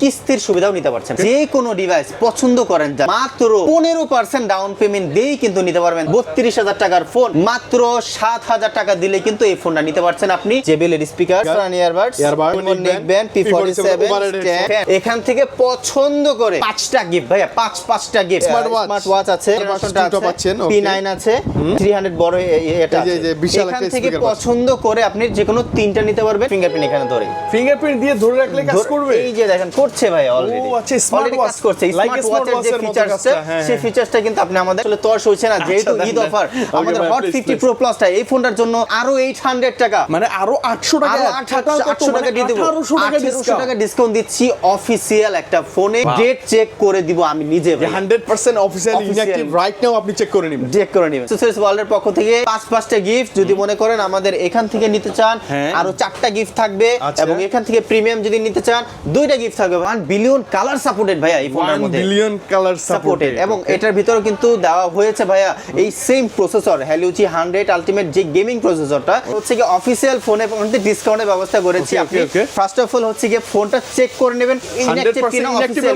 কিস্তির সুবিধাও নিতে পারছেন যে কোনো ডিভাইস পছন্দ করেন যা মাত্র পনেরো পার্সেন্ট ডাউন পেমেন্ট দিয়েই কিন্তু নিতে পারবেন বত্রিশ হাজার টাকার ফোন মাত্র সাত হাজার টাকা দিলে কিন্তু এই ফোনটা নিতে পারছেন আপনি জেবিএল এর speaker earbuds Earbud, P forty seven এখান থেকে পছন্দ করে পাঁচটা গিফট ভাইয়া পাঁচ পাঁচটা গিফট স্মার্ট ওয়াচ আছে পাচ্ছেন, পি নাইন আছে থ্রি হান্ড্রেড বড় এটা এখান থেকে পছন্দ করে আপনি যে কোনো তিনটা নিতে পারবেন ফিঙ্গারপ্রিন্ট এখানে ধরে ফিঙ্গারপ্রিন্ট দিয়ে ধরে রাখলে কাজ করবে এই যে দেখেন করছে ভাই অলরেডি ও, আচ্ছা, watch, কাজ করছে। স্মার্ট ওয়াচের যে ফিচারসটা হ্যাঁ, সেই। ফিচারসটা কিন্তু আপনি আমাদের আসলে তর্স হচ্ছে না যেহেতু ঈদ অফার আমাদের হট 50 প্রো প্লাসটা এই ফোনটার জন্য আরও 800 টাকা। মানে আরও 800 টাকা 800 800 টাকা দিয়ে দেবো। 1800 টাকা ডিসকাউন্ট দিচ্ছি অফিসিয়াল একটা ফোনে ডেট চেক করে দিব আমি নিজে ভাই। 100% অফিশিয়াল। ইনঅ্যাক্টিভ রাইট নাও আপনি চেক করে নেবেন। চেক করে নেবেন। সুসেস ওয়ার্ল্ডের পক্ষ থেকে পাঁচ পাঁচটা গিফট যদি মনে করেন আমাদের এখান থেকে নিতে চান হ্যাঁ। আরও চারটা গিফট থাকবে আচ্ছা। এবং এখান থেকে প্রিমিয়াম যদি নিতে চান দুইটা গিফট থাকবে বিলিয়ন কালার সাপোর্টেড ভাইয়া এই ফোনের 1 মধ্যে। বিলিয়ন কালার সাপোর্টেড এবং এটার ভিতরে কিন্তু দেওয়া হয়েছে ভাইয়া এই সেম প্রসেসর হান্ড্রেড আলটিমেট যে গেমিং প্রসেসরটা হচ্ছে কি অফিসিয়াল ফোনে ডিসকাউন্টের ব্যবস্থা করেছি আপনি. ফার্স্ট অফ অল হচ্ছে গিয়ে ফোনটা চেক করে নেবেন 100% inactive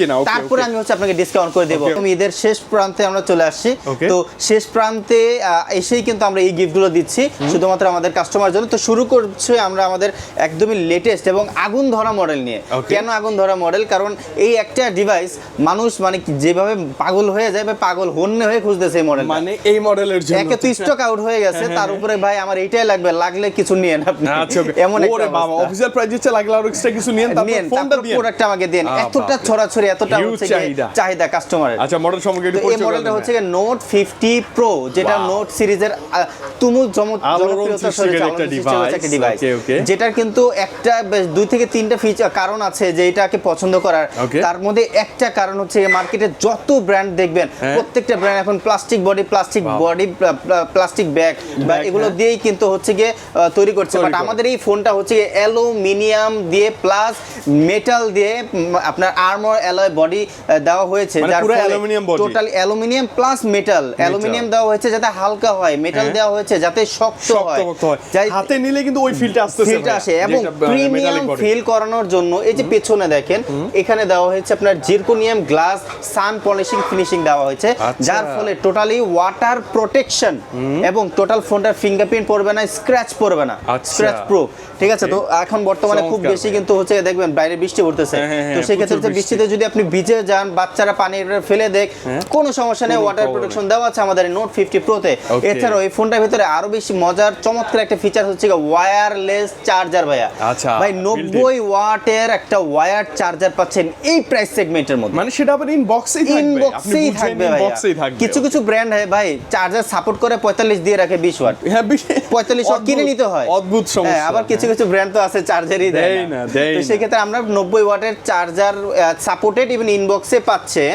কিনা, okay, তারপরে আমি হচ্ছে আপনাকে ডিসকাউন্ট করে দেবো। ঈদের শেষ প্রান্তে আমরা চলে আসছি। তো শেষ প্রান্তে এসেই কিন্তু আমরা এই গিফটগুলো দিচ্ছি। শুধুমাত্র আমাদের কাস্টমার জন্য। তো শুরু করছে আমরা আমাদের একদমই লেটেস্ট এবং আগুন ধরা মডেল নিয়ে। কেন আগুন ধরা মডেল কারণ এই একটা ডিভাইস মানুষ মানে যেভাবে পাগল হয়ে যায় বা পাগল হন্যে হয়ে খুঁজতেছে এই মডেল মানে এই মডেলের জন্য। একে তো স্টক আউট হয়ে গেছে তার উপরে ভাই আমার এইটাই লাগবে লাগলে কিছু নিয়েন আপনি। আচ্ছা এমন একটা বাবা। অফিশিয়াল প্রাইস দিচ্ছে লাগলে আরও এক্সট্রা কিছু নিয়েন তারপর ফোনটা দিয়ে প্রোডাক্ট আমাকে দেন এতটা ছড়াছড়ি এতটা হচ্ছে চাহিদা। কাস্টমারের আচ্ছা মডেল সম্পর্কে একটু এই মডেলটা হচ্ছে দেন। নোট ফিফটি প্রো যেটা নোট সিরিজের তুমুল জনপ্রিয়তা সরেছে, একটা. ডিভাইস. যেটার কিন্তু একটা বেশ দুই থেকে তিনটা ফিচার কারণ আছে যে এটাকে পছন্দ করার। তার মধ্যে একটা কারণ হচ্ছে মার্কেটে যত ব্র্যান্ড দেখবেন হ্যাঁ। প্রত্যেকটা ব্র্যান্ড এখন plastic body plastic body plastic bag বা এগুলো হ্যাঁ। দিয়েই কিন্তু হচ্ছে গিয়ে তৈরি করছে। বাট আমাদের এই ফোনটা হচ্ছে অ্যালুমিনিয়াম দিয়ে প্লাস মেটাল দিয়ে আপনার আর্মর অ্যালয় বডি দেওয়া হয়েছে। মানে aluminium body। Total aluminium plus metal aluminium দেওয়া হয়েছে যাতে হালকা হয় মেটাল হ্যাঁ। দেওয়া হয়েছে যাতে শক্ত হয়। হাতে নিলে কিন্তু ওই ফিলটা আসতেছে ফিলটা আসে। এবং প্রিমিয়াম ফিল করানোর জন্য এই যে পেছনে দেখেন এখানে দেওয়া হয়েছে আপনার zirconium glass sand polishing finishing দেওয়া হয়েছে আচ্ছা। যার ফলে টোটালি ওয়াটার প্রোটেকশন এবং টোটাল ফোনটার ফিঙ্গারপ্রিন্ট পড়বে না স্ক্র্যাচ পড়বে না আচ্ছা। স্ক্র্যাচ প্রুফ ঠিক আছে তো এখন বর্তমানে খুব বেশি কিন্তু হচ্ছে দেখবেন বাইরে বৃষ্টি পড়তেছে। হ্যাঁ, হ্যাঁ, তো হ্যাঁ, সেক্ষেত্রে বৃষ্টিতে যদি আপনি ভিজে যান বাচ্চারা পানি ফেলে দেখ কোনো সমস্যা নেই ওয়াটার প্রোটেকশন দেওয়া আছে আমাদের নোট ফিফটি প্রোতে এছাড়াও এই ফোনটার ভিতরে আরও বেশি মজার চমৎকার একটা ফিচার হচ্ছে ওয়্যারলেস চার্জার ভাইয়া। আচ্ছা, ভাই। নব্বই ওয়াটের একটা ওয়্যার চার্জার পাচ্ছেন এই প্রাইস সেগমেন্টের মধ্যে। মানে সেটা আবার ইনবক্সেই ইনবক্সেই থাকবে থাকবে। কিছু কিছু ব্র্যান্ড হয় ভাই চার্জার সাপোর্ট করে পঁয়তাল্লিশ দিয়ে রাখে বিশ ওয়াট হ্যাঁ পঁয়তাল্লিশ ওয়াট কিনে নিতে হয়। অদ্ভুত হ্যাঁ, সমস্যা। আবার কিছু কিছু কিছু ব্র্যান্ড তো আছে চার্জারই দেয় না তো। সেক্ষেত্রে আমরা নব্বই ওয়াটের চার্জার সাপোর্টেড ইভেন ইনবক্সে পাচ্ছেন।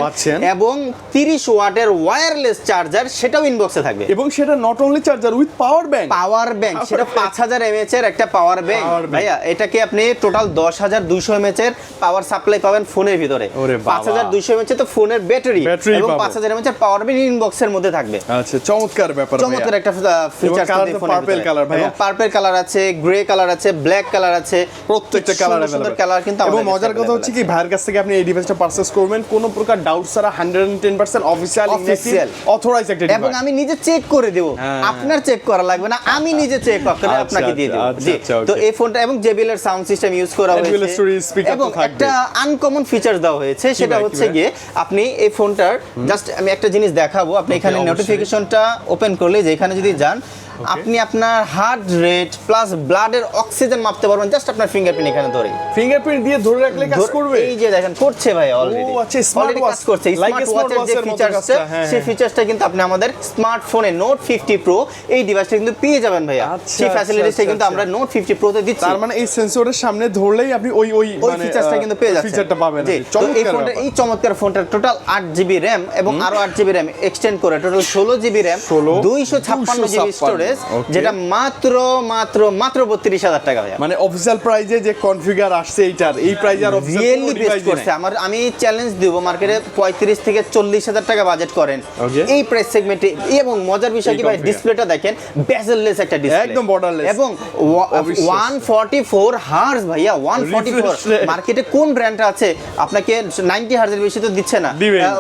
এবং তিরিশ ওয়াটের ওয়্যারলেস চার্জার সেটাও ইনবক্সে থাকবে এবং সেটা not only charger with power bank power bank সেটা bank। পাঁচ হাজার এমএচ এর একটা পাওয়ার ব্যাংক ভাইয়া এটাকে আপনি টোটাল দশ হাজার দুইশো এমএচ এর পাওয়ার সাপ্লাই পাবেন ফোনের ভিতরে ওরে বাবা। পাঁচ হাজার দুইশো এমএচ তো ফোনের ব্যাটারি এবং পাবো। পাঁচ হাজার এমএচ এর পাওয়ার ব্যাংক ইনবক্সের মধ্যে থাকবে আচ্ছা চমৎকার ব্যাপার চমৎকার একটা ফিচার purple colour ভাইয়া। পার্পল কালার আছে গ্রে কালার আছে ব্ল্যাক কালার আছে প্রত্যেকটা কালার সুন্দর কালার কিন্তু এবং মজার কথা হচ্ছে কি ভাইয়ের কাছ থেকে আপনি এই ডিভাইসটা পারচেজ করবেন কোনো প্রকার ডাউট ছাড়া hundred ten percent official Official। Authorise একটা এবং আমি নিজে চেক করে দেব। হ্যাঁ। আপনার চেক করা লাগবে না আমি নিজে চেক করে আচ্ছা, আপনাকে দিয়ে দেব। আচ্ছা, জি আচ্ছা, তো এই ফোনটা এবং জেবিএল এর সাউন্ড সিস্টেম ইউজ করা হয়েছে। এবং একটা আনকমন ফিচার দেওয়া হয়েছে সেটা হচ্ছে? গিয়ে আপনি এই ফোনটার জাস্ট আমি একটা জিনিস দেখাবো আপনি এখানে। নোটিফিকেশনটা ওপেন করলে যে এখানে যদি যান আপনি আপনার হার্ট রেট প্লাস ব্লাডের অক্সিজেন মাপতে পারবেন। জাস্ট আপনার ফিঙ্গারপ্রিন্ট এখানে ধরে। ফিঙ্গারপ্রিন্ট দিয়ে ধরে রাখলে কাজ করবে? এই যে দেখেন করছে ভাই অলরেডি ও, আচ্ছা, কাজ watch, করছে। স্মার্ট ওয়াচের যে মতো ফিচারসটা কাজটা, হ্যাঁ, সেই হ্যাঁ। ফিচারসটা কিন্তু আপনি আমাদের স্মার্টফোনে নোট ফিফটি প্রো এই ডিভাইসটা কিন্তু পেয়ে যাবেন ভাইয়া। আচ্ছা, সেই আচ্ছা, ফ্যাসিলিটিসটা আচ্ছা, কিন্তু আমরা নোট ফিফটি প্রোতে দিচ্ছি। তার মানে এই সেন্সরের সামনে ধরলেই আপনি ওই ওই ওই ফিচারসটা কিন্তু পেয়ে যাচ্ছেন। ফিচারটা পাবেন তো এই ফোনটা এই চমৎকার ফোনটার টোটাল আট জিবি র্যাম এবং আরও আট জিবি র্যাম এক্সটেন্ড করে টোটাল ষোলো জিবি র্যাম 16, দুইশো ছাপ্পান্ন জিবি স্টোরেজ ডিভাইস যেটা মাত্র মাত্র মাত্র বত্রিশ হাজার টাকা ভাইয়া। মানে অফিসিয়াল প্রাইজে যে কনফিগার আসছে এইটার এই প্রাইজে আর রিয়েলি বেস্ট করছে আমার আমি চ্যালেঞ্জ দিব মার্কেটে পঁয়ত্রিশ থেকে চল্লিশ হাজার টাকা বাজেট করেন. এই প্রাইস সেগমেন্টে এবং মজার বিষয় কি ভাই ডিসপ্লেটা দেখেন বেজেললেস একটা ডিসপ্লে একদম borderless। এবং। ওয়ান ফর্টি ফোর হার্স ভাইয়া one forty four Refresh rate। মার্কেটে কোন ব্র্যান্ডটা আছে? আপনাকে নাইনটি হার্সের বেশি তো দিচ্ছে না।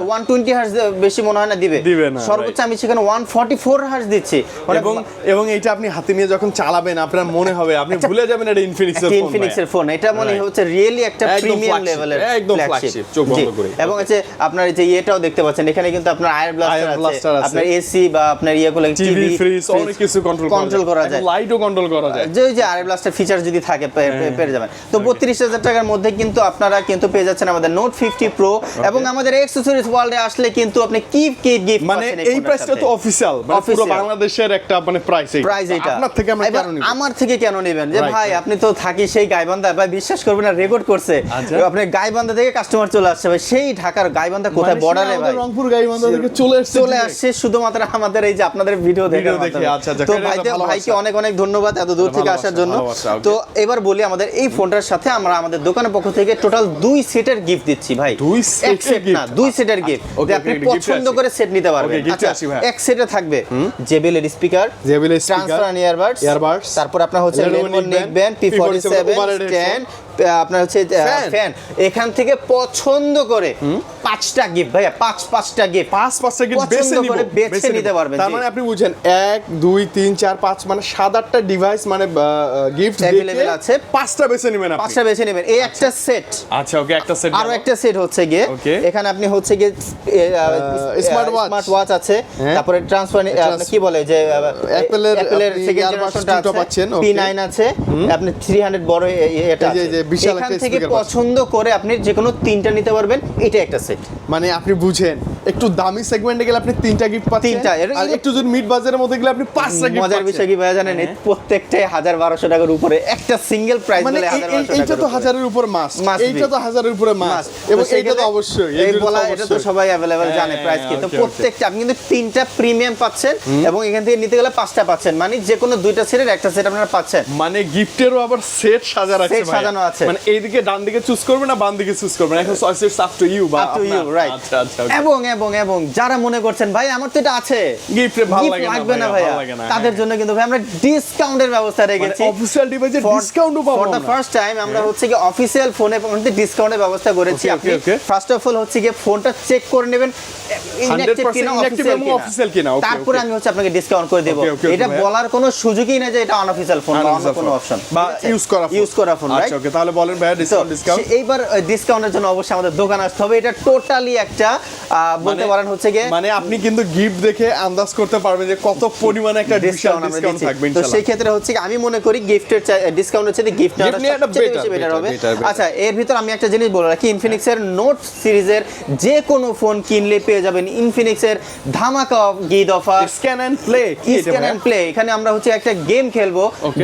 ওয়ান টোয়েন্টি হার্স বেশি মনে হয় না দিবে। দিবে সর্বোচ্চ আমি সেখানে ওয়ান ফর্টি ফোর হার্স দিচ্ছি। মানে এবং এবং এইটা আপনি হাতে নিয়ে যখন চালাবেন আপনার মনে হবে আপনি ভুলে যাবেন এটা ইনফিনিক্স এর ফোন ইনফিনিক্স এর ফোন এটা মনে হচ্ছে রিয়েলি একটা প্রিমিয়াম লেভেলের একদম flagship, চোখ বন্ধ করে। এবং হচ্ছে আপনার এই যে ইয়েটাও দেখতে পাচ্ছেন এখানে কিন্তু আপনার আয়ার ব্লাস্টার আছে আপনার এসি বা আপনার ইয়েগুলো টিভি ফ্রিজ অনেক কিছু কন্ট্রোল কন্ট্রোল করা যায়। লাইটও কন্ট্রোল করা যায়। যে যে আয়ার ব্লাস্টার ফিচার যদি থাকে হ্যাঁ, পেয়ে যাবেন। তো বত্রিশ হাজার টাকার মধ্যে কিন্তু আপনারা কিন্তু পেয়ে যাচ্ছেন আমাদের নোট ফিফটি প্রো এবং আমাদের এক্সেসরিজ ওয়ার্ল্ডে আসলে কিন্তু আপনি কি কি গিফট মানে এই প্রাইসটা তো অফিসিয়াল মানে পুরো বাংলাদেশের একটা মানে প্রাইস প্রাইস এটা আপনার থেকে আমরা কেন নিব? আমার থেকে কেন নেবেন? যে ভাই আপনি তো থাকি সেই গাইবান্ধা। ভাই বিশ্বাস করবেন না রেকর্ড করছে। আচ্ছা। আপনি গাইবান্ধা থেকে কাস্টমার চলে আসছে। ভাই সেই ঢাকার গাইবান্ধা কোথায় মানে বর্ডারে ভাই? আমাদের রংপুর গাইবান্ধা থেকে চলে আসছে চলে আসছে শুধুমাত্র আমাদের এই যে আপনাদের ভিডিও দেখে আচ্ছা, আচ্ছা, তো ভাইকে অনেক অনেক ধন্যবাদ এত দূর থেকে আসার জন্য। তো এবার বলি আমাদের এই ফোনটার সাথে আমরা আমাদের দোকানের পক্ষ থেকে টোটাল দুই সেটের গিফট দিচ্ছি ভাই। দুই সেট না দুই সেটের গিফট আপনি পছন্দ করে সেট নিতে পারবেন। আচ্ছা এক সেটে থাকবে জেবিএল এর স্পিকার ট্রান্সফার ইয়ারবার্ডস ইয়ারবার্ডস তারপর আপনার হচ্ছে লেনোভো নেক ব্যান্ড পি47 10 আপনার হচ্ছে ফ্যান। এখান থেকে পছন্দ করে পাঁচটা গিফট ভাইয়া পাঁচ পাঁচটা গিফট পাঁচ পাঁচটা গিফট বেছে নিব বেছে নিতে পারবেন, তার মানে আপনি বুঝেন এক দুই তিন চার পাঁচ মানে সাত আটটা ডিভাইস মানে গিফট Available আছে। পাঁচটা বেছে নেবেন আপনি। পাঁচটা বেছে নেবেন। এই একটা সেট আচ্ছা ওকে একটা সেট আরও একটা সেট হচ্ছে গিয়ে। এখানে আপনি হচ্ছে গিয়ে স্মার্ট ওয়াচ স্মার্ট ওয়াচ আছে। হ্যাঁ। তারপরে ট্রান্সফার কি বলে যে অ্যাপেলের আপনি সেকেন্ড জেনারেশনটা আছে। পাচ্ছেন, okay। P9 আছে। আপনি 300 বড় এটা আছে। বিশাল একটা থেকে পছন্দ করে আপনি যে কোনো তিনটা নিতে পারবেন এটা একটা সেট মানে আপনি বুঝেন একটু দামি সেগমেন্টে গেলে আপনি তিনটা গিফট পাচ্ছেন তিনটা, আর একটু যদি মিড বাজারের মধ্যে গেলে আপনি পাঁচটা গিফট মজার বিষয় কি ভাইয়া জানেন প্রত্যেকটাই হাজার বারোশো টাকার উপরে একটা সিঙ্গেল প্রাইস মানে এইটা তো হাজারের উপর মাস এইটা তো হাজারের উপরে মাস। এবং এইটা তো অবশ্যই এই বলা এটা তো সবাই অ্যাভেলেবেল হ্যাঁ, জানে প্রাইস কি তো. প্রত্যেকটা আপনি কিন্তু তিনটা প্রিমিয়াম পাচ্ছেন এবং এখান থেকে নিতে গেলে পাঁচটা পাচ্ছেন। মানে যে কোনো দুইটা সেটের একটা সেট আপনারা পাচ্ছেন। মানে গিফটেরও আবার সেট সাজানো আছে Set সাজানো আছে। মানে এইদিকে ডান দিকে চুজ করবে না বাম দিকে চুজ করবে এখন choice it's up to you বা to you, আপনার- right. আচ্ছা আচ্ছা এবং এবং এবং যারা মনে করছেন ভাই আমার তো এটা আছে। গিফট ভালো লাগে না লাগবে না না তাদের জন্য কিন্তু ভাই আমরা ডিসকাউন্টের ব্যবস্থা রেখেছি। অফিসিয়াল ডিভাইসে ডিসকাউন্টও পাবো the আমরা। first time আমরা হচ্ছে কি অফিসিয়াল ফোনে মধ্যে ডিসকাউন্টের ব্যবস্থা করেছি আপনি. ফার্স্ট অফ অল হচ্ছে গিয়ে ফোনটা চেক করে নেবেন। 100% কিনা। তারপরে আমি হচ্ছে আপনাকে ডিসকাউন্ট করে দেব। এটা বলার কোনো সুযোগই নেই যে এটা আনঅফিসিয়াল ফোন বা অন্য কোনো অপশন বা ইউজ করা ইউজ করা ফোন আচ্ছা ওকে তাহলে বলেন ভাইয়া ডিসকাউন্ট ডিসকাউন্ট এইবার ডিসকাউন্টের জন্য অবশ্যই আমাদের দোকান আসতে হবে। এটা টোটালি একটা বলতে পারেন হচ্ছে গিয়ে মানে আপনি কিন্তু গিফট দেখে আন্দাজ করতে পারবেন যে কত পরিমাণে একটা ডিসকাউন্ট আমরা দিচ্ছি। থাকবে তো সেই ক্ষেত্রে হচ্ছে আমি মনে করি গিফটের গিফট নিয়ে একটা better, বেশি বেটার হবে. আচ্ছা এর ভিতর আমি একটা জিনিস বলে রাখি ইনফিনিক্সের নোট সিরিজের যে কোনো ফোন কিনলে পেয়ে যাবেন ইনফিনিক্সের ধামাকা গিদ offer scan and play scan? And play এখানে আমরা হচ্ছে একটা গেম খেলব.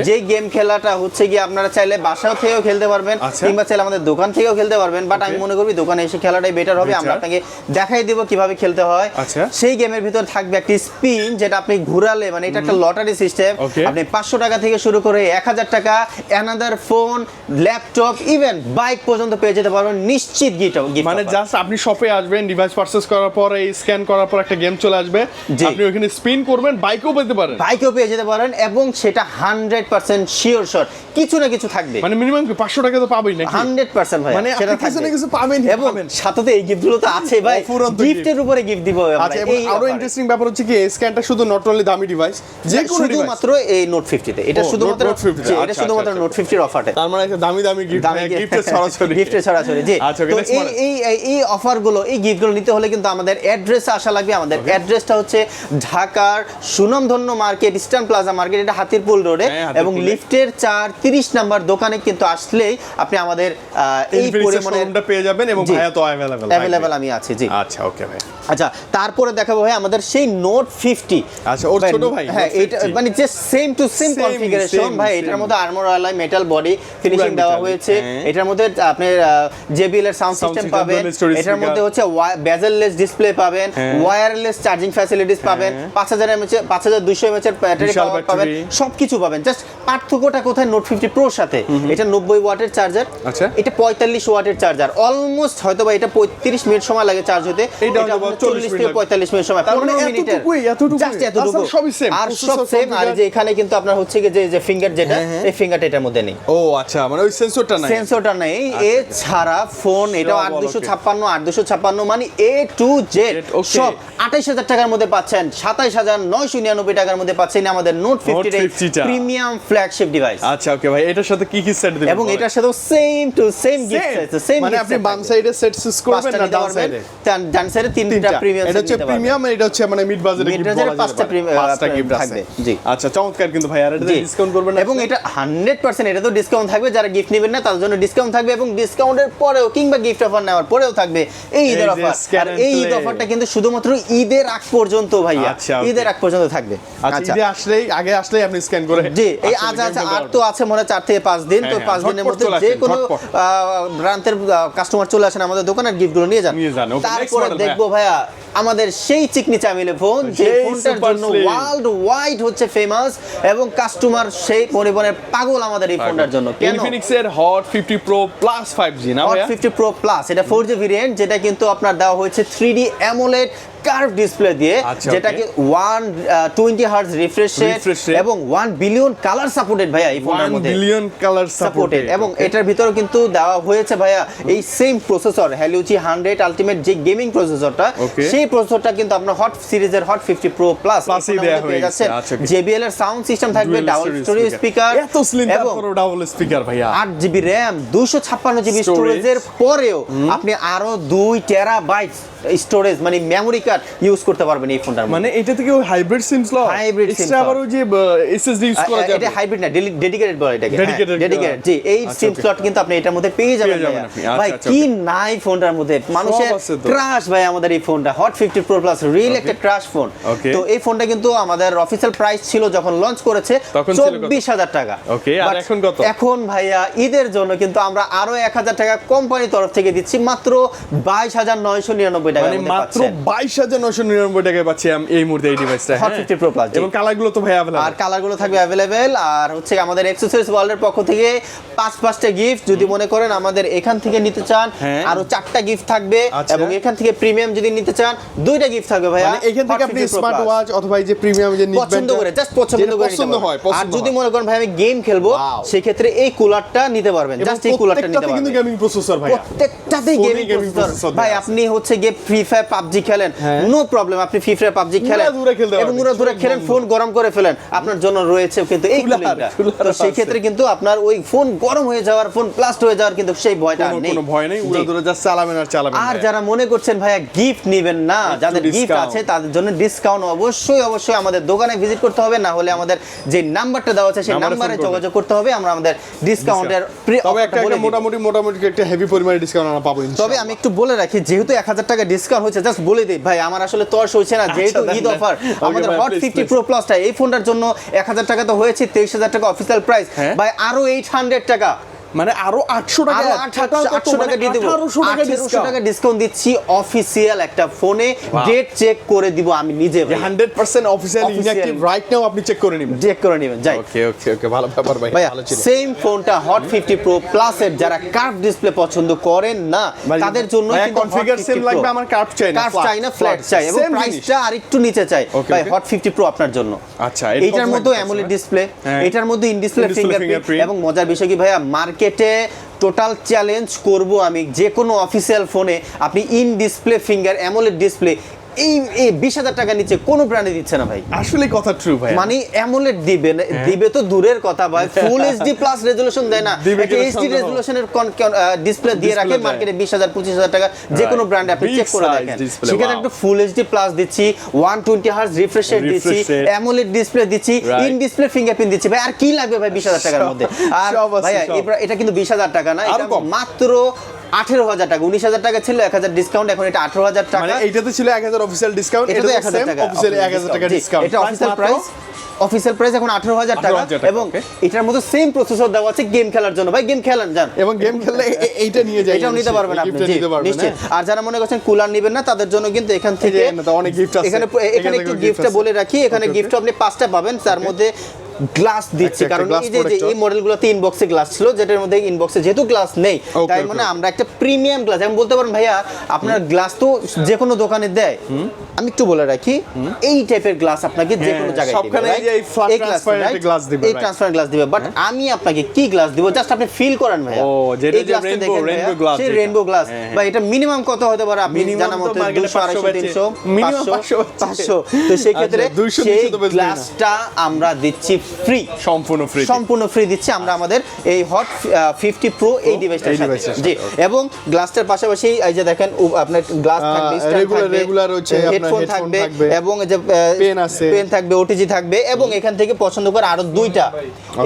যে গেম খেলাটা হচ্ছে গিয়ে আপনারা চাইলে বাসাও থেকেও খেলতে পারবেন আচ্ছা। কিংবা চাইলে আমাদের দোকান থেকেও খেলতে পারবেন। বাট আমি মনে করি দোকানে এসে খেলাটাই বেটার হবে। আমরা আপনাকে দেখাই দেবো কীভাবে খেলতে হয়। আচ্ছা। সেই গেমের ভিতর থাকবে একটি স্পিন যেটা আপনি ঘুরালে মানে এটা একটা লটারি সিস্টেম আপনি পাঁচশো টাকা থেকে শুরু করে এক হাজার টাকা another phone laptop even bike পর্যন্ত পেয়ে যেতে পারবেন। নিশ্চিত গিফট মানে জাস্ট আপনি শপে আসবেন ডিভাইস পারচেজ করার পর এই স্ক্যান করার পর একটা গেম চলে আসবে। আপনি ওখানে স্পিন করবেন বাইকও পেতে পারেন। বাইকেও পেয়ে যেতে পারেন এবং সেটা হান্ড্রেড পার্সেন্ট শিওর শট কিছু না কিছু থাকবে। মানে মিনিমাম কি? পাঁচশো টাকা তো পাবেই নাকি? হান্ড্রেড পার্সেন্ট ভাই মানে সেটা কিছু না কিছু পাবেন এবং সাথে তো এই গিফটগুলো তো আছে ভাই গিফটের উপরে গিফট দিব আচ্ছা এবং আরও। ইন্টারেস্টিং ব্যাপার হচ্ছে কি এই স্ক্যানটা শুধু নট অনলি দামি ডিভাইস যে কোনো শুধুমাত্র এই নোট ফিফটিতে এটা শুধুমাত্র Note 50 জি, এটা আচ্ছা, শুধুমাত্র আচ্ছা, নোট ফিফটির অফারটা তার মানে একটা দামি দামি গিফট গিফটের সরাসরি। গিফটের সরাসরি জি। আচ্ছা, তো এই এই এই- অফারগুলো এই গিফটগুলো নিতে হলে কিন্তু আমাদের অ্যাড্রেসে আসা লাগবে। আমাদের অ্যাড্রেসটা হচ্ছে ঢাকার সুনামধন্য মার্কেট ইস্টার্ন প্লাজা মার্কেট এটা হাতিরপুল রোডে হ্যাঁ, এবং লিফটের চার তিরিশ নাম্বার দোকানে কিন্তু আসলেই আপনি আমাদের এই পরিমাণের পেয়ে যাবেন এবং ভাইয়া তো অ্যাভেলেবল অ্যাভেলেবেল আমি আছি জি। আচ্ছা ওকে ভাই। আচ্ছা তারপরে দেখাবো ভাই আমাদের সেই নোট ফিফটি আচ্ছা, ওর ছোট ভাই, হ্যাঁ এটা মানে যে সেম টু সেম কনফিগারেশন ভাই এটার মধ্যে armour alloy metal body finishing দেওয়া হয়েছে। হ্যাঁ। এটার মধ্যে আপনার জেবিএল এর সাউন্ড সিস্টেম পাবেন। এটার মধ্যে হচ্ছে বেজেললেস ডিসপ্লে পাবেন। ওয়্যারলেস চার্জিং ফ্যাসিলিটিস পাবেন পাঁচ হাজার এমএচ পাঁচ হাজার দুইশো এমএচ এর ব্যাটারি পাবেন সবকিছু পাবেন। জাস্ট পার্থক্যটা কোথায় নোট ফিফটি প্রোর সাথে? এটা নব্বই ওয়াটের চার্জার। আচ্ছা। এটা পঁয়তাল্লিশ ওয়াটের চার্জার। অলমোস্ট হয়তো বা এটা পঁয়ত্রিশ মিনিট সময় লাগে চার্জ হতে। 40 চল্লিশ থেকে। পঁয়তাল্লিশ মিনিট সময়। মানে পনেরো মিনিটের? জাস্ট এতটুকু। সবই আর সব সেম আর যে এখানে কিন্তু আপনার হচ্ছে যে যে ফিঙ্গার যেটা এই ফিঙ্গারটা এটার মধ্যে নেই। ও আচ্ছা মানে ওই সেন্সরটা নাই। সেন্সরটা নেই। এছাড়া ফোন এটা আট দুশো. ছাপ্পান্ন আট দুশো ছাপ্পান্ন মানে এ টু জেড সব আঠাইশ হাজার টাকার মধ্যে পাচ্ছেন। সাতাইশ হাজার নয়শো নিরানব্বই টাকার মধ্যে পাচ্ছেন। আমাদের Note fifty 50 premium flagship device আচ্ছা ওকে ভাই এটার সাথে কি কি সেট দিবেন এবং বলেন? এটার সাথেও same to same gift same মানে আপনি বাম সাইডে সেট চুজ করবেন না ডান সাইডে ডান সাইডে তিনটা প্রিমিয়াম এটা হচ্ছে প্রিমিয়াম এটা হচ্ছে মানে মিড গিফট বলা পাঁচটা পাঁচটা premi- পাঁচটা গিফট আছে। জি। আচ্ছা চমৎকার কিন্তু ভাই আর এটা ডিসকাউন্ট করবেন না। এবং এটা হান্ড্রেড পার্সেন্ট এটা তো ডিসকাউন্ট থাকবে যারা গিফট নেবেন না তাদের জন্য ডিসকাউন্ট থাকবে এবং ডিসকাউন্টের পরেও কিংবা গিফট অফার নেওয়ার পরেও থাকবে এই ঈদের অফার আর এই ঈদ অফারটা কিন্তু শুধুমাত্র ঈদের আগ পর্যন্ত ভাইয়া। আচ্ছা, ঈদের আগ পর্যন্ত থাকবে। আচ্ছা ঈদে আসলেই আগে আসলেই আপনি স্ক্যান করে জি এই আজ আছে আর তো আছে মনে হয় চার থেকে পাঁচ দিন তো হ্যাঁ, পাঁচ হ্যাঁ, দিনের মধ্যে যে কোনো। ব্রান্তের কাস্টমার চলে আসেন আমাদের দোকানের গিফটগুলো নিয়ে যান। নিয়ে যান, তারপরে দেখব ভাইয়া। আমাদের সেই চিকনি চামিলে ফোন যে ফোনটার জন্য ওয়ার্ল্ড ওয়াইড হচ্ছে ফেমাস এবং কাস্টমার সেই পরিমাণের পাগল আমাদের এই ফোনটার জন্য। কেন? ইনফিনিক্স এর হট 50 প্রো প্লাস 5G না হট ভাইয়া? ফিফটি প্রো প্লাস এটা ফোর জি ভেরিয়েন্ট যেটা কিন্তু আপনার দেওয়া হয়েছে three D AMOLED curve display দিয়ে আচ্ছা, যেটাকে ওয়ান টোয়েন্টি হার্জ রিফ্রেশ এবং ওয়ান বিলিয়ন কালার সাপোর্টেড ভাইয়া এই ফোনের মধ্যে। বিলিয়ন কালার সাপোর্টেড এবং এটার ভিতরে কিন্তু দেওয়া হয়েছে ভাইয়া এই same processor Helio G hundred ultimate যে গেমিং প্রসেসরটা সেই প্রসেসরটা কিন্তু আপনার হট সিরিজের Hot fifty pro plus. JBL এর সাউন্ড সিস্টেম থাকবে ডাবল স্টোরেজ স্পিকার এত স্লিম এবং তারপরও ডাবল স্পিকার ভাইয়া। আট জিবি র্যাম দুশো ছাপ্পান্ন জিবি Storage। স্টোরেজের পরেও আপনি আরও দুই টেরা বাইট স্টোরেজ মানে মেমোরি কার্ড ইউজ করতে পারবেন এই ফোনটার মানে এটা থেকে ওই hybrid SIM slot SIM extra আবার ওই যে এসএসডি ইউজ করা যাবে। এটা হাইব্রিড না ডেডিকেটেড বলে এটাকে। ডেডিকেটেড জি এই আচ্ছা, সিম স্লট কিন্তু আপনি এটার মধ্যে পেয়ে যাবেন আচ্ছা, ভাই আচ্ছা, কি নাই ফোনটার মধ্যে। মানুষের ক্রাশ ভাই আমাদের এই ফোনটা Hot fifty pro plus real একটা ক্রাশ ফোন তো এই ফোনটা কিন্তু আমাদের অফিসিয়াল প্রাইস ছিল যখন লঞ্চ করেছে তখন ছিল কত? চব্বিশ হাজার টাকা। Okay, আর এখন কত? এখন ভাইয়া ঈদের জন্য কিন্তু আমরা আরও এক হাজার টাকা কোম্পানির তরফ থেকে দিচ্ছি মাত্র বাইশ হাজার নয়শো নিরানব্বই টাকা মানে মাত্র বাইশ হাজার নশো নিরানব্বই টাকায় পাচ্ছি এই মুহূর্তে এই ডিভাইসটা Hot 50 Pro Plus, এবং কালারগুলো তো ভাই আর কালারগুলো থাকবে অ্যাভেলেবেল আর হচ্ছে আমাদের এক্সেসরিজ ওয়ার্ল্ডের পক্ষ থেকে পাঁচ পাঁচটা গিফট যদি মনে করেন আমাদের এখান থেকে নিতে চান হ্যাঁ। আরও চারটা গিফট থাকবে আচ্ছা। এবং এখান থেকে প্রিমিয়াম যদি নিতে চান দুইটা গিফট থাকবে ভাইয়া। মানে এখান থেকে আপনি স্মার্ট ওয়াচ অথবা এই যে প্রিমিয়াম যে পছন্দ করে জাস্ট পছন্দ করে পছন্দ হয় আর যদি মনে করেন ভাই আমি গেম খেলব Wow. সেক্ষেত্রে এই কুলারটা নিতে পারবেন জাস্ট এই কুলারটা নিতে প্রত্যেকটাতে কিন্তু পারবেন। গেমিং প্রসেসর ভাই প্রত্যেকটাতেই গেমিং processor ভাই আপনি হচ্ছে গিয়ে ফ্রি ফায়ার পাবজি খেলেন। নো প্রবলেম আপনি ফ্রি ফায়ার পাবজি খেলেন। এবং উড়াধুরা চোখ খেলেন ফোন গরম করে ফেলেন। আপনার জন্য রয়েছে কিন্তু এই তো সেই ক্ষেত্রে কিন্তু আপনার ওই ফোন গরম হয়ে যাওয়ার ফোন ব্লাস্ট হয়ে যাওয়ার কিন্তু সেই ভয়টা নেই। কোনো ভয় নেই। উড়া দূরে যা চালাবেন আর চালাবেন আর যারা মনে করছেন ভাইয়া গিফট নেবেন না যাদের গিফট আছে তাদের জন্য ডিসকাউন্ট অবশ্যই অবশ্যই আমাদের দোকানে ভিজিট করতে হবে। না হলে আমাদের যে নাম্বারটা দেওয়া আছে সেই নাম্বারে। যোগাযোগ করতে হবে। আমরা আমাদের ডিসকাউন্টের তবে একটা একটা মোটামুটি মোটামুটি একটা হেভি পরিমাণে ডিসকাউন্ট আমরা পাবো তবে আমি একটু বলে রাখি যেহেতু এক হাজার টাকা ডিসকাউন্ট হচ্ছে জাস্ট বলে দিই ভাই আমার আসলে তর্স হয়েছে না যেহেতু দেন, ঈদ অফার আমাদের ভাই, হট ফিফটি. প্রো প্লাসটা এই ফোনটার জন্য এক হাজার টাকা তো হয়েছে তেইশ হাজার টাকা অফিসিয়াল প্রাইস হ্যাঁ। ভাই আরও এইট হান্ড্রেড টাকা মানে আরও আটশো টাকা আটশো টাকা দিয়ে দেবো। আঠারোশো টাকা ডিসকাউন্ট দিচ্ছি অফিসিয়াল একটা ফোনে ডেট চেক করে দিব আমি নিজে hundred percent official inactive right now আপনি চেক করে নেবেন। চেক করে নেবেন যাই। ওকে ওকে ওকে ভালো ব্যাপার ভাই ভালো ছিল। সেম ফোনটা হট ফিফটি প্রো প্লাসের যারা কার্ভ ডিসপ্লে পছন্দ করেন না তাদের জন্য configure same লাগবে, আমার curve চাই না, কার্ভ চাই না ফ্ল্যাট চাই। এবং। প্রাইসটা আরেকটু নিচে চাই। ভাই হট ফিফটি প্রো আপনার জন্য। আচ্ছা, এর এইটার কত মধ্যে লাগবে অ্যামোলেড ডিসপ্লে হ্যাঁ। এটার মধ্যে ইন ডিসপ্লে ফিঙ্গারপ্রিন্ট এবং মজার বিষয় কি ভাইয়া মার্কেটে টোটাল চ্যালেঞ্জ করব আমি। যে কোনো অফিসিয়াল ফোনে আপনি in display finger AMOLED display এই এই বিশ হাজার টাকা নিচে কোনো ব্র্যান্ডে দিচ্ছে না ভাই। আসলে কথা ট্রু ভাই মানে অ্যামোলেড দিবে দিবে তো দূরের কথা ভাই ফুল এইচডি প্লাস রেজুলেশন দেয় না। একটা এইচডি। রেজুলেশনের ডিসপ্লে দিয়ে রাখে মার্কেটে বিশ হাজার পঁচিশ হাজার টাকা যে কোনো. ব্র্যান্ডে আপনি চেক করে দেখেন। সেখানে একটা ফুল এইচডি প্লাস দিচ্ছি one twenty hertz refresh rate দিচ্ছি অ্যামোলেড ডিসপ্লে দিচ্ছি. ইন ডিসপ্লে ফিঙ্গারপ্রিন্ট দিচ্ছি। ভাই আর কি লাগবে ভাই বিশ হাজার টাকার মধ্যে? আর ভাইয়া এটা কিন্তু বিশ হাজার টাকা না এটা মাত্র আঠেরো হাজার টাকা উনিশ হাজার টাকা ছিল এক হাজার ডিসকাউন্ট এখন এটা আঠারো হাজার মানে টাকা এইটাতে ছিল 1000 অফিশিয়াল ডিসকাউন্ট এটা এক হাজার টাকা অফিশিয়াল 1000 টাকা ডিসকাউন্ট এটা অফিসিয়াল প্রাইস অফিসিয়াল প্রাইস এখন আঠারো হাজার টাকা। এবং এটার মধ্যে সেম প্রসেসর দেওয়া আছে গেম খেলার জন্য। ভাই গেম খেলান যান এবং গেম খেললে এইটা নিয়ে যাই এটাও নিতে পারবেন আপনি নিশ্চয়ই। হ্যাঁ? আর যারা মনে করছেন কুলার নেবেন না তাদের জন্য কিন্তু এখান থেকে অনেক gift আছে। এখানে এখানে একটু গিফটটা বলে রাখি এখানে. গিফট আপনি পাঁচটা পাবেন তার মধ্যে গ্লাস দিচ্ছি কারণ এই যে এই মডেলগুলোতে ইনবক্সে গ্লাস ছিল যেটার মধ্যে ইনবক্সে যেহেতু গ্লাস নেই তাই মানে আমরা একটা প্রিমিয়াম গ্লাস আমি বলতে পারেন ভাইয়া আপনার গ্লাস তো যে কোনো দোকানে দেয়। আমি একটু বলে রাখি এই টাইপের গ্লাস আপনাকে যে কোনো হ্যাঁ, জায়গায় সবখানে এই right? glass দিবে, এই হ্যাঁ। ট্রান্সপারেন্ট গ্লাস দিবে বাট আমি আপনাকে কি গ্লাস দিব? জাস্ট আপনি ফিল করেন ভাইয়া। ও, যেটা rainbow ভাইয়া, glass সেই। রেনবো গ্লাস হ্যাঁ, হ্যাঁ। বা এটা মিনিমাম কত হতে পারে? আপনি Minimum জানা মতে 200 250 300 Minimum 500 500 500 তো সেই ক্ষেত্রে আচ্ছা, 200 সেই। গ্লাসটা আমরা দিচ্ছি ফ্রি সম্পূর্ণ ফ্রি সম্পূর্ণ ফ্রি দিচ্ছি। আমরা আমাদের এই হট ফিফটি প্রো এই ডিভাইসটার সাথে জি। এবং গ্লাসটার পাশাপাশি এই যে দেখেন আপনার গ্লাস থাকবে থাকবে, regular হচ্ছে আপনার হেডফোন থাকবে এবং এই যে Pen আছে। পেন থাকবে ওটিজি থাকবে এবং এখান থেকে পছন্দ করে আরও দুইটা।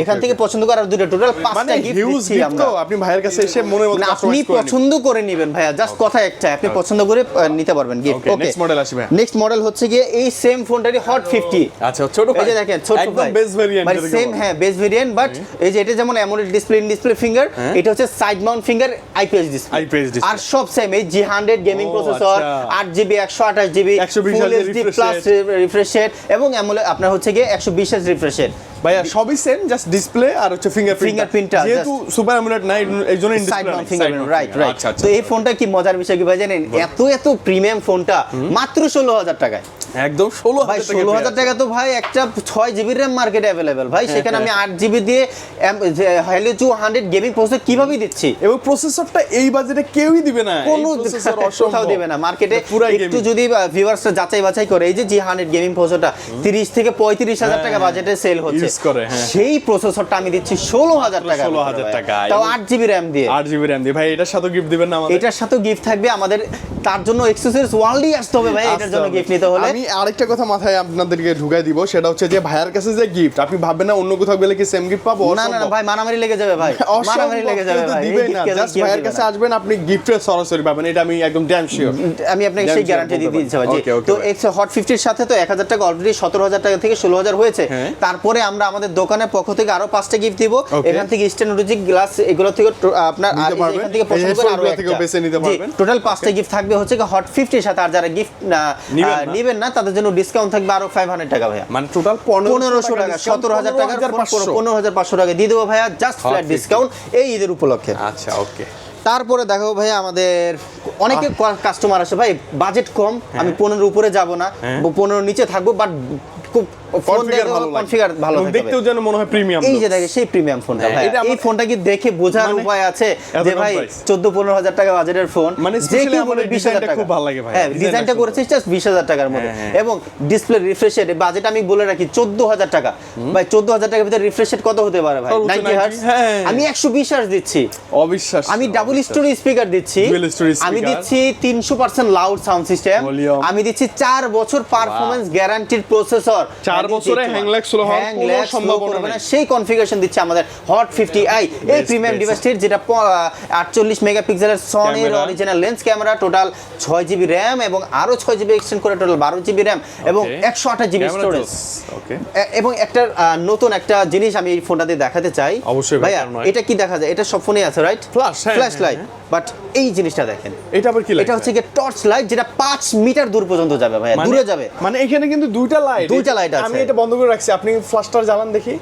এখান থেকে পছন্দ করে আরও দুইটা। টোটাল মানে পাঁচটা গিফট দিচ্ছি আমরা। তো আপনি ভাইয়ের কাছে এসে মনের মতো আপনি নিবেন। পছন্দ করে নেবেন ভাইয়া জাস্ট কথা একটা। আপনি পছন্দ করে নিতে পারবেন গিফট ওকে next model আসি ভাইয়া। নেক্সট মডেল হচ্ছে গিয়ে এই সেম ফোনটারই হট 50 আচ্ছা ছোট এই যে দেখেন ছোট একদম বেস ভেরিয়েন্ট মানে সেম হ্যাঁ বেস ভেরিয়েন্ট বাট এই যে এটা যেমন AMOLED display in display finger. এটা হচ্ছে side mount finger IPS display IPS display। আর সব সেম এই জি হান্ড্রেড গেমিং প্রসেসর। আট জিবি একশো আঠাশ GB 120 full HD plus refresh rate এবং অ্যামোলেড আপনার হচ্ছে গিয়ে একশো বিশ রিফ্রেশ রেট ভাইয়া সবই সেম জাস্ট ডিসপ্লে আর হচ্ছে ফিঙ্গারপ্রিন্ট Fingerprint-টা যেহেতু সুপার অ্যামুলেট নাই এই জন্য side mount fingerprint right right তো এই ফোনটা কি মজার বিষয় কি ভাই জানেন? এত এত প্রিমিয়াম ফোনটা মাত্র ষোলো হাজার টাকায়। একদম ষোলো ভাই ষোলো হাজার টাকা তো ভাই একটা ছয় জিবির র্যাম মার্কেটে অ্যাভেলেবেল ভাই হ্যাঁ, সেখানে আমি আট জিবি দিয়ে Helio two hundred gaming processor কীভাবে দিচ্ছি? এবং প্রসেসরটা এই বাজেটে কেউই দিবে না। কোনো কোথাও। দেবে না মার্কেটে একটু যদি ভিউয়ার্সরা যাচাই বাছাই করে এই যে জি হান্ড্রেড গেমিং প্রসেসরটা তিরিশ থেকে পঁয়ত্রিশ হাজার টাকা হ্যাঁ, বাজেটে সেল হচ্ছে। হ্যাঁ। সেই প্রসেসরটা আমি দিচ্ছি ষোলো হাজার টাকা 16,000 টাকা। তাও আট জিবি র্যাম দিয়ে। আট জিবি র্যাম দিয়ে। ভাই এটার সাথে গিফট দিবেন না আমাদের? এটার সাথে গিফট থাকবে। আমাদের তার জন্য এক্সেসরিজ ওয়ার্ল্ডই আসতে হবে ভাই এটার জন্য গিফট নিতে হলে। আমি আরেকটা কথা মাথায় আপনাদেরকে ঢুকাই দিব সেটা হচ্ছে যে ভাইয়ার কাছে যে গিফট আপনি ভাববেন না অন্য কোথাও গেলে কি সেম গিফট পাবো? না না ভাই মারামারি লেগে যাবে ভাই। মারামারি লেগে যাবে ভাই। gift না জাস্ট ভাইয়ের কাছে আসবেন আপনি গিফটের সরাসরি পাবেন এটা আমি একদম ড্যাম শিওর আমি আপনাকে সেই গ্যারান্টি দিয়ে Okay, okay, তো এক্স হট ফিফটির সাথে তো এক হাজার টাকা অলরেডি সতেরো হাজার টাকা থেকে ষোলো হাজার হয়েছে। হ্যাঁ। তারপরে আমরা আমাদের দোকানের পক্ষ থেকে আরও পাঁচটা গিফট দিব। এখান থেকে স্টেনোলজি গ্লাস এগুলো থেকে আপনার আর। এখান থেকে পছন্দ করে আরও পারবেন। টোটাল পাঁচটা গিফট থাকবে হচ্ছে হট ফিফটির সাথে আর যারা গিফট নিবেন না। না তাদের জন্য ডিসকাউন্ট থাকবে আরও ফাইভ হান্ড্রেড টাকা ভাইয়া। মানে টোটাল পনেরোশো টাকা সতেরো হাজার টাকা পনেরো হাজার পাঁচশো। টাকা দিয়ে দেবো ভাইয়া জাস্ট ফ্ল্যাট ডিসকাউন্ট এই ঈদের উপলক্ষে। আচ্ছা ওকে তারপরে দেখো ভাই আমাদের অনেকে কাস্টমার আছে ভাই বাজেট কম আমি পনেরো উপরে যাব না হ্যাঁ। পনেরো নিচে থাকব বাট খুব ফোন কনফিগার ভালো লাগে। কনফিগার ভালো এবং থাকতে দেখতেও যেন মনে হয় প্রিমিয়াম এই যে দেখে সেই প্রিমিয়াম ফোনটা ভাই। এই ফোনটা কি দেখে বোঝার উপায় আছে যে ভাই price? চোদ্দ পনেরো হাজার টাকা বাজেটের ফোন মানে যে especially বলে এই বিশ হাজার টাকা। খুব ভালো লাগে ভাই। হ্যাঁ ডিজাইনটা খুব জাস্ট বিশ হাজার টাকার মধ্যে। এবং ডিসপ্লে রিফ্রেশ রেট বাজেট আমি বলে রাখি চোদ্দ হাজার টাকা। ভাই চোদ্দ হাজার টাকার ভিতরে রিফ্রেশ রেট কত হতে পারে ভাই? 90 হার্টস হ্যাঁ। আমি একশো বিশ হার্টস দিচ্ছি। অবিশ্বাস আমি ডাবল স্টোরি স্পিকার দিচ্ছি। আমি দিচ্ছি তিনশো পার্সেন্ট লাউড সাউন্ড সিস্টেম আমি দিচ্ছি চার বছর পারফরমেন্স গ্যারান্টির প্রসেসর চার বছরে lag slow হওয়ার কোনো সম্ভাবনা নেই। সেই কনফিগারেশন দিচ্ছে আমাদের হট ফিফটি আই এই প্রিমিয়াম ডিভাইসটির যেটা আটচল্লিশ মেগাপিক্সেলের সনির অরিজিনাল লেন্স ক্যামেরা টোটাল ছয় জিবি র্যাম এবং আরও ছয় জিবি এক্সটেন্ড করে টোটাল বারো জিবি র্যাম এবং একশো আঠাশ জিবি স্টোরেজ এবং একটা নতুন একটা জিনিস আমি এই ফোনটাতে দেখাতে চাই। অবশ্যই ভাইয়া এটা কি দেখা যায়? এটা সব ফোনে আছে রাইট ফ্ল্যাশ লাইট বাট এই জিনিসটা দেখেন। এটা আবার কি এটা হচ্ছে কি টর্চ লাইট যেটা পাঁচ মিটার দূর পর্যন্ত যাবে ভাই দূরে যাবে। মানে এখানে কিন্তু দুইটা লাইট দুইটা লাইট আছে। আমি এটা বন্ধ করে রাখছি আপনি ফ্ল্যাশটার জ্বালান দেখি।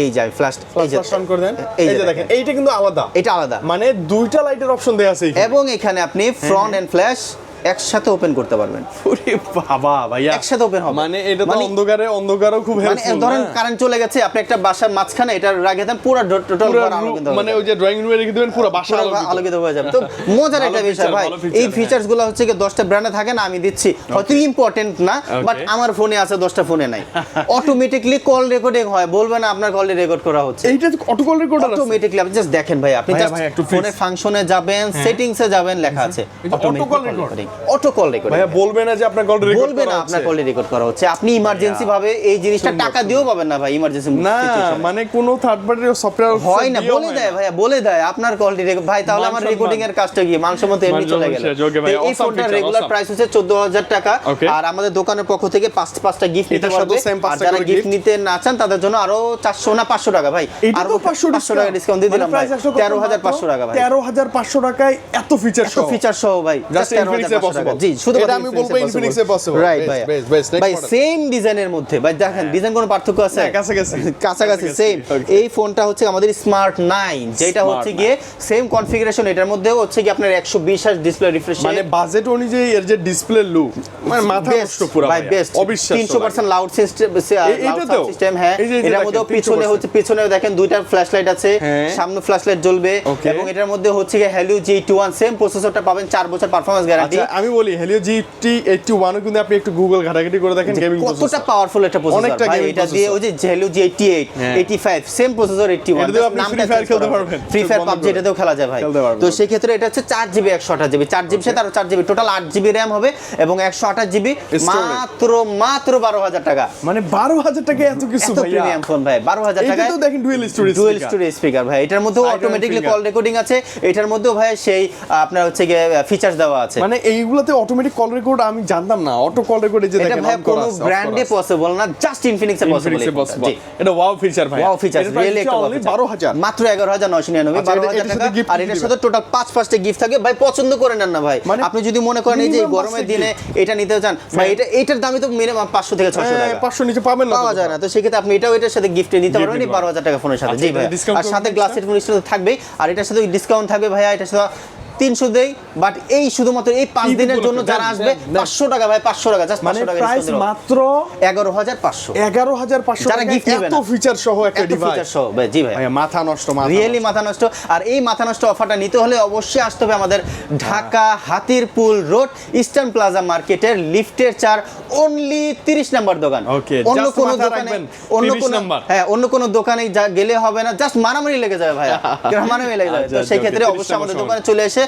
এই যায় ফ্ল্যাশ এই যে ফ্ল্যাশ অন করে দেন। এই যে যে দেখেন এইটা কিন্তু আলাদা। এটা আলাদা। মানে দুইটা লাইটের অপশন দেয়া আছে এখানে। এবং এখানে আপনি ফ্রন্ট এন্ড ফ্ল্যাশ একসাথে ওপেন করতে পারবেন। ওরে বাবা ভাইয়া। একসাথে ওপেন হবে। মানে এটা তো মানে- অন্ধকারে অন্ধকারও খুব মানে ধরেন কারেন্ট চলে গেছে আপনি একটা বাসার মাঝখানে এটা রাখে দেন পুরো টোটাল। মানে ওই যে ড্রয়িং রুমে রেখে দিবেন পুরো বাসা আলোকিত। হয়ে যাবে। তো মজার একটা বিষয় ভাই এই হ্যাঁ। গুলো হচ্ছে কি দশটা ব্র্যান্ডে থাকে না আমি দিচ্ছি। হয়তো ইম্পর্টেন্ট না বাট আমার ফোনে আছে দশটা ফোনে নাই। অটোমেটিকলি কল রেকর্ডিং হয় বলবে না আপনার কল রেকর্ড করা হচ্ছে। এইটা তো অটোকল রেকর্ডার আছে। অটোমেটিকলি আপনি জাস্ট দেখেন ভাই আপনি জাস্ট। ফোনের ফাংশনে যাবেন সেটিংসে যাবেন লেখা আছে। এটা automatic auto auto call record ভাইয়া বলবে না যে আপনার কল রেকর্ড বলবে না আপনার কল রেকর্ড করা হচ্ছে। আপনি ইমার্জেন্সি ভাবে এই জিনিসটা টাকা দিয়েও পাবেন না ভাই ইমার্জেন্সি না মানে কোনো থার্ড পার্টির সফটওয়্যার হয় না বলে দেয় ভাইয়া বলে দেয় আপনার কল ভাই তাহলে আমার রেকর্ডিং এর কাজটা কি? মানসম্মত এমনি চলে গেল। এই ফোনটার রেগুলার প্রাইস হচ্ছে চোদ্দ হাজার টাকা। আর আমাদের দোকানের পক্ষ থেকে পাঁচ পাঁচটা গিফট নিতে পারবে। আর যারা গিফট নিতে না চান তাদের জন্য আরও চারশো না পাঁচশো টাকা ভাই। আরও তো 500 পাঁচশো টাকা ডিসকাউন্ট দিয়ে দিলাম ভাই। তেরো হাজার পাঁচশো টাকা ভাই। তেরো হাজার পাঁচশো টাকায় এত ফিচার এত ফিচার সহ ভাই। Just Infinix জি শুধু এটা আমি বলব Infinix এ possible. রাইট ভাই best, best. Next ভাই সেম ডিজাইনের মধ্যে। ভাই দেখেন ডিজাইন কোনো পার্থক্য আছে? কাছাকাছি। কাছাকাছি কাছাকাছি, সেম এই ফোনটা হচ্ছে আমাদের স্মার্ট নাইন যেটা হচ্ছে গিয়ে সেম কনফিগারেশন এটার মধ্যেও হচ্ছে কি আপনার একশো বিশ হার্জ ডিসপ্লে রিফ্রেশ মানে বাজেট অনুযায়ী এর যে ডিসপ্লে লুক মানে মাথা নষ্ট পুরো ভাই বেস্ট অবিশ্বাস্য তিনশো পার্সেন্ট লাউড সিস্টেম এ- সিস্টেম হ্যাঁ। এই যে- এই যে এটার মধ্যে পিছনে হচ্ছে পিছনে দেখেন দুইটা ফ্ল্যাশ লাইট আছে। হ্যাঁ। সামনে ফ্ল্যাশ লাইট জ্বলবে এবং এটার মধ্যে হচ্ছে জি টু ওয়ান সেম প্রসেসরটা পাবেন চার বছর পারফরমেন্স গ্যারান্টি আচ্ছা আমি বলি হেলিও জি টি এইটটি ওয়ানও কিন্তু আপনি একটু গুগল ঘাটাঘাটি করে দেখেন গেমিং কতটা পাওয়ারফুল একটা প্রসেসর অনেকটা gaming এটা দিয়ে ওই যে জেলু জি 88 হ্যাঁ। 85 সেম প্রসেসর 81 এটা আপনি Free Fire খেলতে পারবেন। ফ্রি ফায়ার পাবজি এটাতেও খেলা যায় ভাই। তো সেই ক্ষেত্রে এটা হচ্ছে 4 জিবি 128 জিবি 4 জিবি সাথে আরও 4 জিবি টোটাল 8 জিবি র‍্যাম হবে এবং 128 জিবি Storage। মাত্র মাত্র 12000 টাকা। মানে বারো হাজার টাকা এত কিছু প্রিমিয়াম ফোন ভাই 12000 এইটা টাকায় তো দেখেন dual storage dual storage speaker ভাই এটার মধ্যেও অটোমেটিকলি কল রেকর্ডিং আছে এটার মধ্যেও ভাই সেই আপনার হচ্ছে গিয়ে ফিচার্স দেওয়া আছে। মানে এইগুলোতে অটোমেটিক কল রেকর্ড আমি জানতাম না। অটো কল রেকর্ড যে দেখেন ভাই কোনো ব্র্যান্ডে পসিবল না জাস্ট ইনফিনিক্সে পসিবল এটা ওয়াও ফিচার ভাই। ওয়াও ফিচার রিয়েলি একটা অনলি বারো হাজার। মাত্র এগারো হাজার নয়শো নিরানব্বই আচ্ছা, এটা- টাকা। আর কি এটার সাথে টোটাল পাঁচ পাঁচটা গিফট থাকে। ভাই পছন্দ করে নেন না ভাই। মানে আপনি যদি মনে করেন এই যে গরমের দিনে এটা নিতে চান ভাই এটা এটার দামই তো মিনিমাম পাঁচশো থেকে ছশো হ্যাঁ, টাকা। পাঁচশো নিচে পাবেন না পাওয়া যায় না। তো সেক্ষেত্রে আপনি এটাও এটার সাথে গিফটে নিতে পারবেন। নিতে বারো হাজার টাকা ফোনের সাথে। আচ্ছা, জি ভাই আর সাথে করবেন গ্লাস সেট ফোনের সাথে থাকবেই। আর এটার সাথে ডিসকাউন্ট থাকবে ভাইয়া এটার সাথে তিনশো দেই বাট এই শুধুমাত্র এই পাঁচ দিনের জন্য যারা আসবে। পাঁচশো টাকা ভাই পাঁচশো টাকা জাস্ট মানে পাঁচশো টাকা প্রাইস মাত্র এগারো হাজার পাঁচশো। এগারো হাজার পাঁচশো যারা নেবে এত ফিচার সহ একটা ডিভাইস ফিচার সহ জি ভাই। মাথা নষ্ট রিয়েলি মাথা নষ্ট। আর এই মাথা নষ্ট অফারটা নিতে হলে অবশ্যই আসতে হবে আমাদের Dhaka Hatirpool road Eastern Plaza মার্কেটের লিফটের চার অনলি তিরিশ নাম্বার দোকান। Okay, অন্য কোনো দোকানে অন্য 30 কোনো নাম্বার। হ্যাঁ অন্য কোনো দোকানে যা গেলে হবে না জাস্ট মারামারি লেগে যাবে ভাইয়া। মারামারি লেগে যাবে। তো আচ্ছা, সেই ক্ষেত্রে অবশ্যই আমাদের দোকানে চলে এসে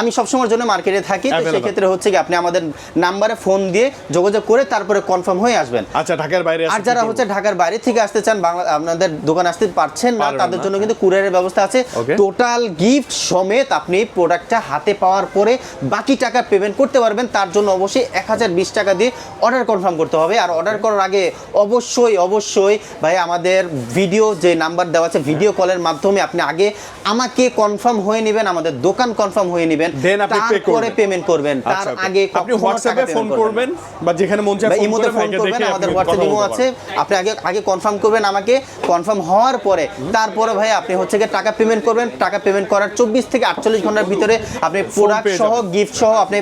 আমি সবসময়ের জন্য মার্কেটে থাকি তো Available. সেই ক্ষেত্রে হচ্ছে কি আপনি আমাদের নাম্বারে ফোন দিয়ে যোগাযোগ করে তারপরে কনফার্ম হয়ে আসবেন। আচ্ছা ঢাকার বাইরে আর যারা হচ্ছে ঢাকার বাইরে থেকে আসতে চান বাংলা আপনাদের দোকান আসতে পারছেন না তাদের জন্য কিন্তু কুরিয়ারের ব্যবস্থা আছে। টোটাল গিফট সমেত আপনি প্রোডাক্টটা হাতে পাওয়ার পরে বাকি টাকা পেমেন্ট করতে পারবেন। তার জন্য অবশ্যই এক হাজার বিশ টাকা দিয়ে অর্ডার কনফার্ম করতে হবে। আর অর্ডার করার আগে অবশ্যই অবশ্যই ভাই আমাদের ভিডিও যে নাম্বার দেওয়া আছে ভিডিও কলের মাধ্যমে আপনি আগে আমাকে কনফার্ম হয়ে নেবেন আমাদের দোকান কনফার্ম হয়ে নেবেন। আপনি করবেন। পেমেন্ট করবেন। তার আচ্ছা, আগে আপনি হোয়াটসঅ্যাপে ফোন করবেন। বা যেখানে মন চায় ফোন ফোন করবেন আমাদের হোয়াটসঅ্যাপ ইমো আছে। আপনি আগে আগে কনফার্ম করবেন আমাকে। কনফার্ম হওয়ার পরে তারপরে ভাই আপনি হচ্ছে গিয়ে টাকা পেমেন্ট করবেন। টাকা পেমেন্ট করার চব্বিশ থেকে আটচল্লিশ ঘণ্টার ভিতরে আপনি প্রোডাক্ট সহ গিফট সহ আপনি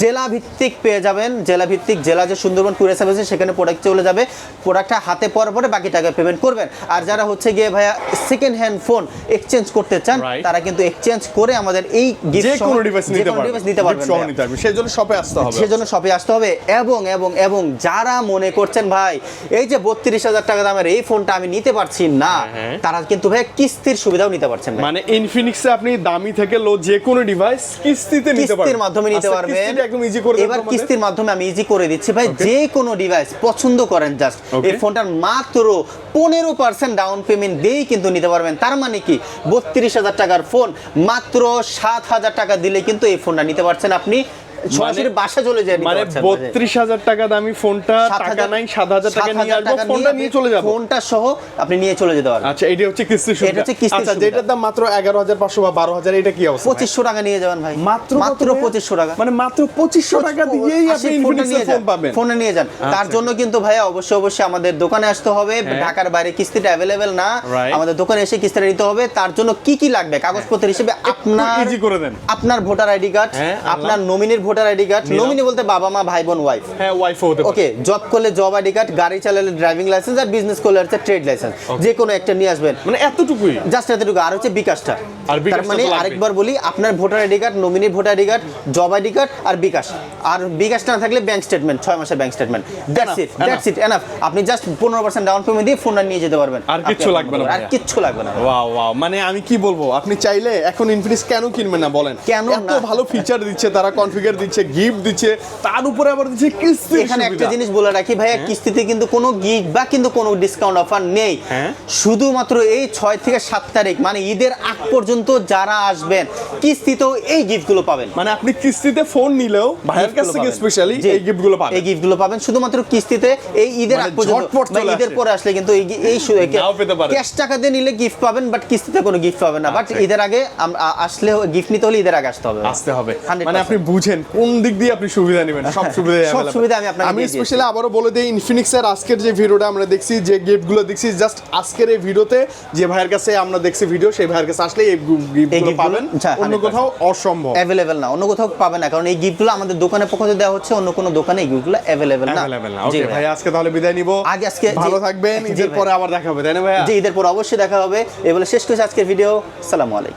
জেলা ভিত্তিক পেয়ে যাবেন। জেলা ভিত্তিক জেলা যে সুন্দরবন কুরিয়ার সার্ভিস সেখানে প্রোডাক্ট চলে যাবে। প্রোডাক্টটা হাতে পাওয়ার পরে বাকি টাকা পেমেন্ট করবেন। আর যারা হচ্ছে গিয়ে ভাইয়া সেকেন্ড হ্যান্ড ফোন এক্সচেঞ্জ করতে চান তারা কিন্তু এক্সচেঞ্জ করে আমাদের এই গিফট কোনো ডিভাইস নিতে পারবেন ডিভাইস নিতে পারবেন সহ নিতে পারবেন সেই শপে আসতে হবে। সেজন্য শপে আসতে হবে এবং এবং এবং যারা মনে করছেন ভাই এই যে বত্রিশ হাজার টাকা দামের এই ফোনটা আমি নিতে পারছি না হ্যাঁ। তারা কিন্তু ভাই কিস্তির সুবিধাও নিতে পারছেন মানে ইনফিনিক্সে আপনি দামি থেকে লো যে কোনো ডিভাইস কিস্তিতে নিতে পারবেন। কিস্তির মাধ্যমে নিতে আচ্ছা, পারবেন। একদম ইজি করে এবার কিস্তির মাধ্যমে আমি ইজি করে দিচ্ছি। ভাই যে কোনো ডিভাইস পছন্দ করেন জাস্ট এই ফোনটার মাত্র পনেরো পার্সেন্ট ডাউন পেমেন্ট দিয়েই কিন্তু নিতে পারবেন। তার মানে কি? বত্রিশ হাজার টাকার ফোন মাত্র সাত হাজার টাকা দিলে কিন্তু এই ফোনটা নিতে পারছেন আপনি। সরাসরি বাসা চলে যায় মানে বত্রিশ হাজার টাকা দামি ফোনটা টাকা নাই সাত হাজার টাকা নিয়ে আসব ফোনটা নিয়ে চলে যাব। ফোনটা সহ আপনি নিয়ে চলে যেতে পারবেন। আচ্ছা এটা হচ্ছে কিস্তির সুবিধা। এটা হচ্ছে কিস্তির আচ্ছা যেটার দাম মাত্র এগারো হাজার পাঁচশো বা বারো হাজার এটা কি অবস্থা? পঁচিশশো টাকা নিয়ে যাবেন ভাই। মাত্র মাত্র? পঁচিশশো টাকা। মানে মাত্র পঁচিশশো টাকা দিয়েই আপনি নিয়ে ফোন পাবেন। ফোনে নিয়ে যান। তার আচ্ছা। জন্য কিন্তু ভাইয়া অবশ্যই অবশ্যই আমাদের দোকানে আসতে হবে। হ্যাঁ। ঢাকার বাইরে কিস্তিটা অ্যাভেলেবেল না। আমাদের দোকানে এসে কিস্তিটা নিতে হবে। তার জন্য কি কি লাগবে? কাগজপত্র হিসেবে আপনার easy করে দেন। আপনার ভোটার আইডি কার্ড হ্যাঁ, আপনার নমিনির ভোটার আইডি কার্ড নমিনি বলতে বাবা মা ভাই বোন ওয়াইফ হ্যাঁ ওয়াইফ হতে ওকে জব করলে জব আইডি কার্ড গাড়ি চালালে ড্রাইভিং লাইসেন্স আর বিজনেস করলে হচ্ছে ট্রেড লাইসেন্স যে কোনো একটা নিয়ে আসবেন। মানে এতটুকুই? জাস্ট এতটুকু। আর হচ্ছে বিকাশটা। আর মানে আরেকবার বলি আপনার voter ID card nominee voter ID card job ID card আর বিকাশ। আর বিকাশটা না থাকলে ব্যাংক স্টেটমেন্ট ছয় মাসের bank statement that's it. That's it enough আপনি জাস্ট পনেরো পার্সেন্ট ডাউন পেমেন্ট দিয়ে ফোনটা নিয়ে যেতে পারবেন। আর কিচ্ছু লাগবে না আর কিচ্ছু লাগবে না। ওয়াও ওয়াও মানে আমি কি বলব? আপনি চাইলে এখন ইনফিনিক্স কেন কিনবেন না বলেন? কেন এত ভালো ফিচার দিচ্ছে তারা কনফিগার দিচ্ছে গিফট দিচ্ছে তার উপরে আবার দিচ্ছে কিস্তি এখানে একটা জিনিস বলে রাখি ভাইয়া কিস্তিতে কিন্তু কোনো গিফট বা কিন্তু কোনো ডিসকাউন্ট অফার নেই। হ্যাঁ। শুধুমাত্র এই ছয় থেকে সাত তারিখ মানে ঈদের আগ পর্যন্ত যারা আসবেন কিস্তিতেও এই গিফটগুলো পাবেন। মানে আপনি কিস্তিতে ফোন নিলেও ভাইয়ের কাছ থেকে স্পেশালি এই গিফটগুলো পাবেন। এই গিফটগুলো পাবেন। শুধুমাত্র কিস্তিতে এই ঈদের মানে আগ পর্যন্ত ঝটপট ঈদের। পরে আসলে কিন্তু এই এই ক্যাশ টাকা দিয়ে নিলে গিফট পাবেন বাট কিস্তিতে কোনো গিফট পাবেন না। বাট আচ্ছা। ঈদের আগে আসলে গিফট নিতে হলে ঈদের আগে আসতে হবে। আসতে হবে। মানে আপনি বুঝেন কোন দিক দিয়ে আপনি সুবিধা নেবেন? সব সুবিধা সব সুবিধা আমি আপনাকে আমি স্পেশালি আবারও বলে দিই ইনফিনিক্সের আজকের যে ভিডিওটা আমরা দেখছি যে গিফটগুলো দেখছি জাস্ট আজকের এই ভিডিওতে যে ভাইয়ের কাছে আমরা দেখছি ভিডিও সেই ভাইয়ের কাছে আসলে এই গিফটগুলো পাবেন। অন্য কোথাও অসম্ভব। অ্যাভেলেবেল না অন্য কোথাও পাবেন না কারণ এই গিফটগুলো আমাদের দোকানের পক্ষ থেকে দেওয়া হচ্ছে অন্য কোনো দোকানে এই গিফটগুলো অ্যাভেলেবেল না। জি ওকে ভাই আজকে তাহলে বিদায় নিব। আগে আজকে- ভালো জি- থাকবেন ঈদের পরে আবার দেখা হবে তাই না ভাইয়া? যে ঈদের পর অবশ্যই দেখা হবে। এ বলে শেষ করছি আজকের ভিডিও সালামু আলাইকুম।